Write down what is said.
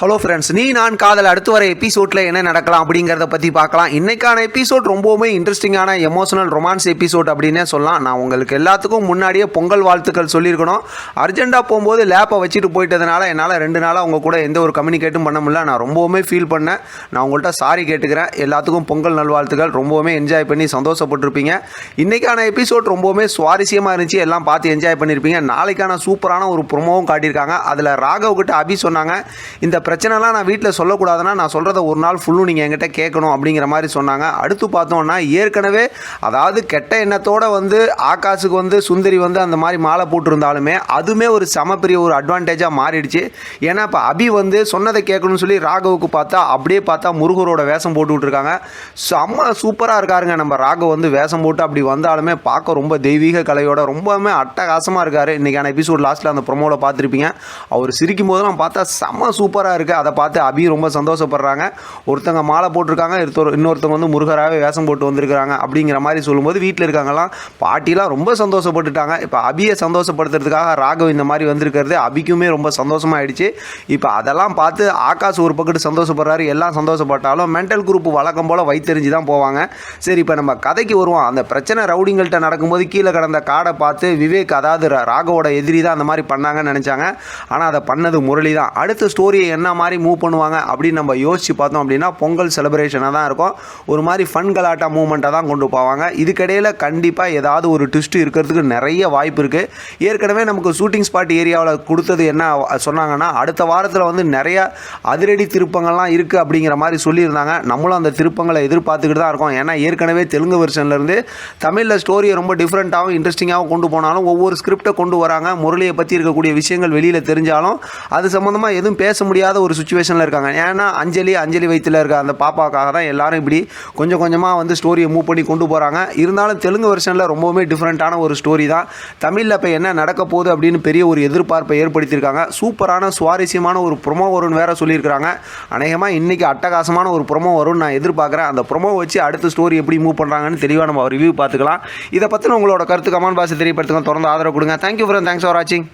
Hello friends நீ நான் காதல் அடுத்து வர எபிசோடில் என்ன நடக்கலாம் அப்படிங்கிறத பற்றி பார்க்கலாம். இன்னைக்கான எபிசோட் ரொம்பவுமே இன்ட்ரெஸ்டிங்கான எமோஷனல் ரொமான்ஸ் எபிசோட் அப்படின்னே சொல்லலாம். நான் உங்களுக்கு எல்லாத்துக்கும் முன்னாடியே பொங்கல் வாழ்த்துக்கள் சொல்லியிருக்கணும். அர்ஜெண்டாக போகும்போது லேப்பை வச்சுட்டு போயிட்டதுனால என்னால் ரெண்டு நாளாக அவங்க கூட எந்த ஒரு கம்யூனிகேட்டும் பண்ண முடியல. நான் ரொம்பவுமே ஃபீல் பண்ணேன். நான் உங்கள்கிட்ட சாரி கேட்டுக்கிறேன். எல்லாத்துக்கும் பொங்கல் நல்வாழ்த்துக்கள். ரொம்பவுமே என்ஜாய் பண்ணி சந்தோஷப்பட்டிருப்பீங்க. இன்னைக்கான எபிசோட் ரொம்பவுமே சுவாரஸ்யமாக இருந்துச்சு. எல்லாம் பார்த்து என்ஜாய் பண்ணியிருப்பீங்க நாளைக்கான சூப்பரான ஒரு ப்ரொமோவும் காட்டியிருக்காங்க. அதில் ராகவ் கிட்ட அபி சொன்னாங்க. இந்த பிரச்சனைலாம் நான் வீட்டில் சொல்லக்கூடாதுன்னா நான் சொல்கிறத ஒரு நாள் ஃபுல்லும் நீங்கள் என்கிட்ட கேட்கணும் அப்படிங்கிற மாதிரி சொன்னாங்க. அடுத்து பார்த்தோம்னா ஏற்கனவே அதாவது கெட்ட எண்ணத்தோடு வந்து ஆகாஷுக்கு வந்து சுந்தரி வந்து அந்த மாதிரி மாலை போட்டிருந்தாலுமே அதுவுமே ஒரு சமப்பெரிய பெரிய ஒரு அட்வான்டேஜாக மாறிடுச்சு. ஏன்னா இப்போ அபி வந்து சொன்னதை கேட்கணும்னு சொல்லி ராகவுக்கு பார்த்தா அப்படியே பார்த்தா முருகரோட வேஷம் போட்டு விட்ருக்காங்க செம்ம சூப்பராக இருக்காருங்க. நம்ம ராகவ் வந்து வேஷம் போட்டு அப்படி வந்தாலுமே பார்க்க ரொம்ப தெய்வீக கலையோட ரொம்பவுமே அட்டகாசமாக இருக்காரு. இன்றைக்கான எபிசோட் லாஸ்ட்டில் அந்த ப்ரொமோவில் பார்த்துருப்பீங்க. அவர் சிரிக்கும் போதெல்லாம் பார்த்தா செம்ம சூப்பராக இருக்குது அதை பார்த்து அபி ரொம்ப சந்தோஷப்படுறாங்க. ஒருத்தங்க மாலை போட்டிருக்காங்க இன்னொரு இன்னொருத்தவங்க வந்து முருகராகவே வேஷம் போட்டு வந்திருக்கிறாங்க அப்படிங்கிற மாதிரி சொல்லும்போது வீட்டில் இருக்காங்கலாம். பாட்டிலாம் ரொம்ப சந்தோஷப்பட்டுட்டாங்க. இப்போ அபியை சந்தோஷப்படுத்துறதுக்காக ராகவ் இந்த மாதிரி வந்திருக்கிறது அபிக்குமே ரொம்ப சந்தோஷமாயிடுச்சு. இப்போ அதெல்லாம் பார்த்து ஆகாஷ் ஒரு பக்கத்து சந்தோஷப்படுறாரு எல்லாம் சந்தோஷப்பட்டாலும் மென்டல் குரூப் வழக்கம் போல் வைத்தெறிஞ்சு தான் போவாங்க. சரி இப்போ நம்ம கதைக்கு வருவோம். அந்த பிரச்சனை ரவுடிங்கள்கிட்ட நடக்கும்போது கீழே கடந்த காடை பார்த்து விவேக் அதாவது ராகவோட எதிரி தான் அந்த மாதிரி பண்ணாங்கன்னு நினச்சாங்க. ஆனால் அதை பண்ணது முரளி தான் அடுத்த ஸ்டோரியை என்ன மாதிரி மூவ் பண்ணுவாங்க அப்படின்னு நம்ம யோசிச்சு பார்த்தோம் அப்படின்னா பொங்கல் செலிப்ரேஷனாக தான் இருக்கும். ஒரு மாதிரி ஃபன் கலாட்டா மூமெண்ட்டாக தான் கொண்டு போவாங்க. இதுக்கிடையில் கண்டிப்பாக ஏதாவது ஒரு ட்விஸ்ட் இருக்கிறதுக்கு நிறைய வாய்ப்பு இருக்குது ஏற்கனவே நமக்கு ஷூட்டிங் ஸ்பாட் ஏரியாவில் கொடுத்தது என்ன சொன்னாங்கன்னா அடுத்த வாரத்தில் வந்து நிறைய அதிரடி திருப்பங்கள்லாம் இருக்குது அப்படிங்கிற மாதிரி சொல்லியிருந்தாங்க. நம்மளும் அந்த திருப்பங்களை எதிர்பார்த்துக்கிட்டு தான் இருக்கோம். ஏன்னா ஏற்கனவே தெலுங்கு வெர்ஷன்லேருந்து தமிழில் ஸ்டோரியை ரொம்ப டிஃப்ரெண்ட்டாகவும் இன்ட்ரெஸ்டிங்காகவும் கொண்டு போனாலும் ஒவ்வொரு ஸ்கிரிப்டை கொண்டு வராங்க. முரளியை பற்றி இருக்கக்கூடிய விஷயங்கள் வெளியில் தெரிஞ்சாலும் அது சம்மந்தமாக எதுவும் பேச முடியாத ஒரு சுச்சுவேஷனில் இருக்காங்க. ஏன்னா அஞ்சலி அஞ்சலி வயிற்றில் இருக்க அந்த பாப்பாக்காக தான் எல்லாரும் இப்படி கொஞ்சம் கொஞ்சமாக வந்து ஸ்டோரியை மூவ் பண்ணி கொண்டு போகிறாங்க இருந்தாலும் தெலுங்கு வெர்ஷனில் ரொம்பவுமே டிஃப்ரெண்ட்டான ஒரு ஸ்டோரி தான். தமிழில் இப்போ என்ன நடக்க போகுது அப்படின்னு பெரிய ஒரு எதிர்பார்ப்பை ஏற்படுத்தியிருக்காங்க. சூப்பரான சுவாரஸ்யமான ஒரு ப்ரொமோ வரும்னு வேற சொல்லியிருக்கிறாங்க. அநேகமாக இன்றைக்கி அட்டகாசமான ஒரு ப்ரொமோ வரும்னு நான் எதிர்பார்க்குறேன். அந்த ப்ரொமோ வச்சு அடுத்த ஸ்டோரி எப்படி மூவ் பண்ணுறாங்கன்னு தெளிவாக நம்ம ரிவ்யூ பார்த்துக்கலாம். இதை பற்றின உங்களோட கருத்து கமெண்ட் பாக்ஸ் தெரியப்படுத்துங்க. தொடர்ந்து ஆதரவு கொடுங்க. தேங்க்யூ ஃப்ரெண்ட் தேங்க்ஸ் ஃபார் வாட்சிங்